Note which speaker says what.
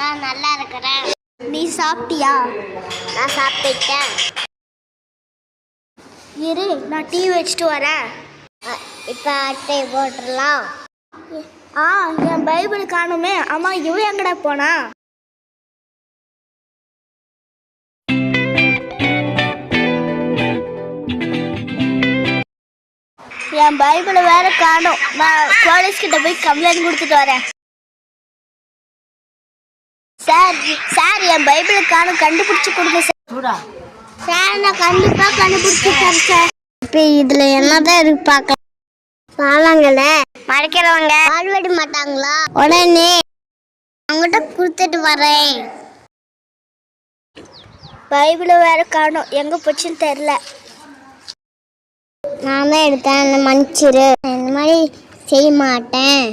Speaker 1: நான் நல்லா இருக்கிறேன் நீ சாப்பிட்டியா? நான் சாப்பிட்டேன் இரு நான் டீ வச்சுட்டு வரேன். இப்போ அட்டை போட்டுடலாம். ஆ என் பைபிள் காணுமே. அம்மா இவன் எங்கடா போனா? என் பைபிளை வேற காணும். நான் போலீஸ்கிட்ட போய் கம்ப்ளைண்ட் கொடுத்துட்டு வரேன். சார் சார் என் பைபிளை காணும் கண்டுபிடிச்சு கொடுங்க சார். சார் நான் கண்டிப்பா கண்டுபிடிச்சு தரேன் சார். இப்போ இதுல என்னதான் இருக்கு பார்க்க பாவாங்கல்ல மறைக்கிறவங்க. பால்வடி மாட்டாங்களா? உடனே அவங்ககிட்ட கொடுத்துட்டு வரேன். பைபிளை வேற காணும். எங்க போச்சுன்னு தெரியல. நான் தான் எடுத்தேன். என்ன மன்னிச்சிரு இந்த மாதிரி செய்ய மாட்டேன்.